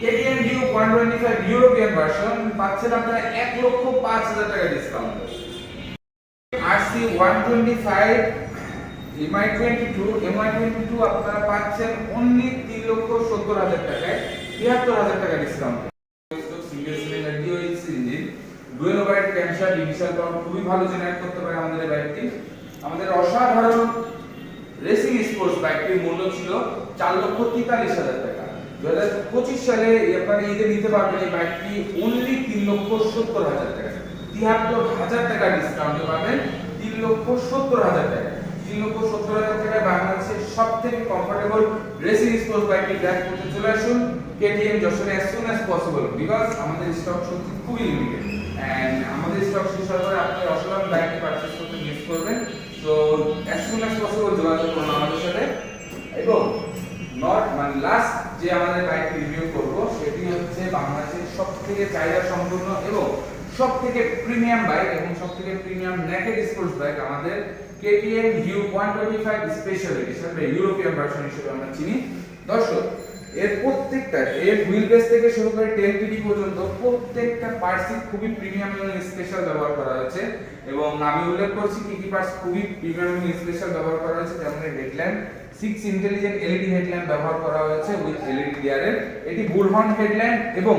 KTM due 125 European version পাচ্ছেন আপনারা 1 লক্ষ 5000 টাকা ডিসকাউন্ট আরসি 125 এমআই 22 এমআই 22 আপনারা পাচ্ছেন অনলি 3 লক্ষ 70 হাজার টাকায় 73 হাজার টাকা ডিসকাউন্ট খুবই ভালো করতে পারে আমাদের বাইকটি আমাদের অসাধারণ রেসিং স্পোর্টস বাইকটির মূল্য ছিল চার লক্ষ তেতাল্লিশ হাজার টাকা। দু হাজার পঁচিশ সালে আপনারা ঈদে নিতে পারবেন এই বাইকটি অনলি তিন লক্ষ সত্তর হাজার টাকা। তিয়াত্তর হাজার টাকা ডিসকাউন্টে পাবেন। তিন লক্ষ সত্তর হাজার টাকা। তিন লক্ষ সত্তর হাজার টাকায় বাংলাদেশের সব থেকে কমফোর্টেবল রেসিং স্পোর্টস বাইকটি ড্রাইভ করতে চলে আসুন। কেটিএম যশোরে as soon as possible because আমাদের স্টক সত্যি খুবই লিমিটেড এন্ড আমাদের স্টক শেষ হওয়ার পরে আপনি অসাধারণ বাইকটি পারচেজ করতে মিস করবেন। তো অ্যাজ সুন অ্যাজ পসিবল যোগাযোগ করুন আমাদের সাথে। এবং লাস্ট যে আমাদের বাইকটি রিভিউ করব, সেটি হচ্ছে বাংলাদেশের সবথেকে চাহিদা সম্পূর্ণ এবং সবথেকে প্রিমিয়াম বাইক এবং সবথেকে প্রিমিয়াম নেকেড স্পোর্টস বাইক আমাদের টোয়েন্টি ফাইভ স্পেশাল এডিশন বা ইউরোপিয়ান ভার্সন হিসেবে আমরা চিনি। দর্শক, এর প্রত্যেকটা, এর হুইল বেস থেকে শুরু করে টেল টিডি পর্যন্ত প্রত্যেকটা পার্টসই খুবই প্রিমিয়াম এবং স্পেশাল ব্যবহার করা হয়েছে এবং আমি উল্লেখ করছি কি কি পার্টস খুবই প্রিমিয়াম এবং স্পেশাল ব্যবহার করা হয়েছে, যেমন headlamp six intelligent LED headlamp ব্যবহার করা হয়েছে উইথ এলইডি গ্লিয়ারের এটি বুলহর্ন হেডল্যাম্প এবং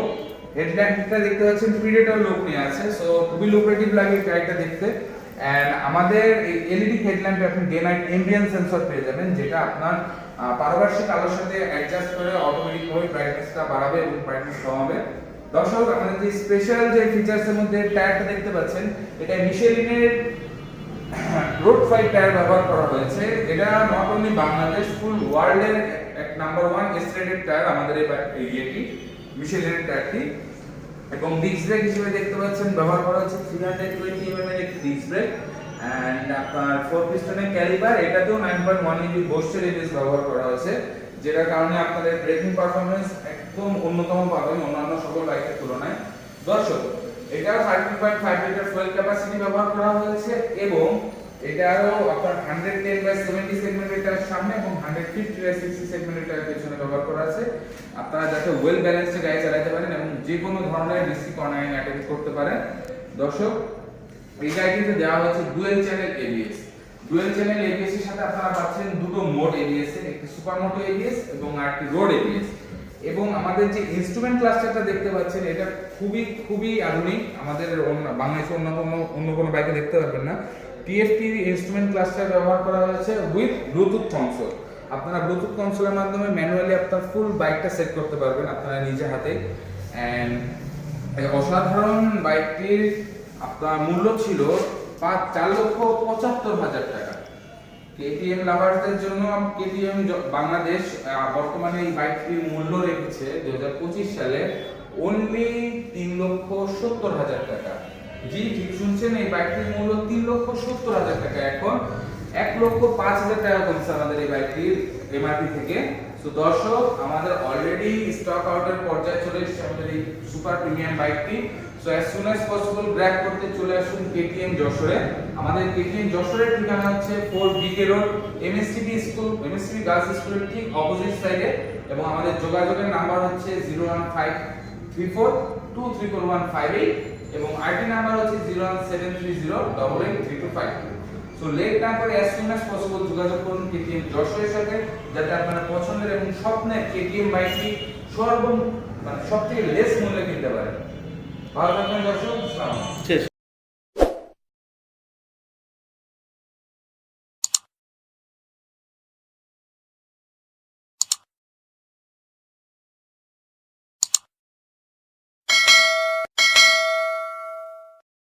হেডল্যাম্পটা দেখতে পাচ্ছেন প্রিডেটর লুক নিয়ে আছে সো খুবই লুক্রেটিভ লাগে গাড়িটা দেখতে। এন্ড আমাদের এই এলইডি হেডল্যাম্পে আপনি ডে নাইট এমবিএন সেন্সর পেয়ে যাবেন, যেটা আপনার পারপার্শ্বিক আলোর সাথে অ্যাডজাস্ট করে অটোমেটিক ভাবে ব্রাইটনেসটা বাড়াবে এবং ব্রাইটনেস কমাবে। দর্শক, আমাদের যে স্পেশাল যে ফিচার্সের মধ্যে টায়ারটা দেখতে পাচ্ছেন, এটা মিশেলিনের রোড ফাইভ টায়ার ব্যবহার করা হয়েছে। এটা নট অনলি বাংলাদেশ ফুল ওয়ার্ল্ডের এক নাম্বার ওয়ান এস্ট্রেটেড টায়ার আমাদের এই ইয়েটি মিশেলিনের টায়ারটি এবং ডিস্ক ব্রেক হিসেবে দেখতে পাচ্ছেন, ব্যবহার করা হচ্ছে থ্রি হান্ড্রেড টোয়েন্টি এম এর একটি ডিস্ক ব্রেক অ্যান্ড আপনার ফোর পিস্টনের ক্যালিবার এটাতেও নাইন পয়েন্ট ওয়ান ইঞ্চি বোস্টের এবিএস ব্যবহার করা হয়েছে, যেটার কারণে আপনাদের ব্রেকিং পারফরমেন্স একদম অন্যতম পাবেন অন্যান্য সকল বাইকের তুলনায়। দর্শক এটা thirteen point five litre fuel capacity ব্যবহার করা হয়েছে এবং এটারও আপনার হান্ড্রেড টেন বাই সেভেন্টি সেগমেন্টের সামনে এবং হান্ড্রেড ফিফটি বাই সিক্সটি সেগমেন্টের পেছনে ব্যবহার করা আছে। আপনারা যাতে ওয়েল ব্যালেন্সড গাড়ি চালাতে পারেন এবং যে কোনো ধরনের ডিসি কর্নারিং অ্যাটেন্ড করতে পারেন। দর্শক, এই গাড়িটিতে দেওয়া হচ্ছে dual channel ABS dual channel ABS এর সাথে আপনারা পাচ্ছেন দুটো মোড এবিএস এর, একটি সুপার মোটো এবিএস এবং আরেকটি রোড এবিএস এবং আমাদের যে ইনস্ট্রুমেন্ট ক্লাস্টারটা দেখতে পাচ্ছেন, এটা খুবই খুবই আধুনিক। আমাদের বাংলাদেশে অন্য কোনো অন্য কোনো বাইকে দেখতে পারবেন না। টিএফটি ইনস্ট্রুমেন্ট ক্লাস্টার ব্যবহার করা হয়েছে উইথ ব্লুটুথ কনসোল আপনারা ব্লুটুথ কনসোলের মাধ্যমে ম্যানুয়ালি আপনার ফুল বাইকটা সেট করতে পারবেন আপনারা নিজে হাতে। অ্যান্ড অসাধারণ বাইকটির আপনার মূল্য ছিল পাঁচ, চার লক্ষ পঁচাত্তর হাজার টাকা। কেটিএম লাভারদের জন্য কেটিএম বাংলাদেশ বর্তমানে এই বাইকটির মূল্য রেখেছে দু হাজার পঁচিশ সালে অনলি তিন লক্ষ সত্তর হাজার টাকা। জি, ঠিক শুনছেন, এই বাইকটির মূল্য তিন লক্ষ সত্তর হাজার টাকা। এখন এক লক্ষ পাঁচ হাজার টাকা কমছে আমাদের এই বাইকটির এমআরপি থেকে। তো দর্শক, আমাদের অলরেডি স্টক আউটের পর্যায়ে চলে এসেছে আমাদের এই সুপার প্রিমিয়াম বাইকটি। So as soon as possible grab করতে চলে আসুন কেটিএম যশোরে। আমাদের কেটিএম যশোরের ঠিকানা হচ্ছে four BK road MSTP school MSTP girls স্কুলের ঠিক অপোজিট সাইডে এবং আমাদের যোগাযোগের নাম্বার হচ্ছে zero one five three four two three four one five eight এবং আইটি নাম্বার হচ্ছে zero one seven three zero double eight three two five so late না করে অ্যাজ সুন অ্যাজ পসিবল যোগাযোগ করুন কেটিএম যশোরের সাথে, যাতে আপনার পছন্দের এবং স্বপ্নের কেটিএম বাইকটি সর্ব মানে সবথেকে লেস মূল্যে কিনতে পারেন। ভালো থাকবেন দর্শক।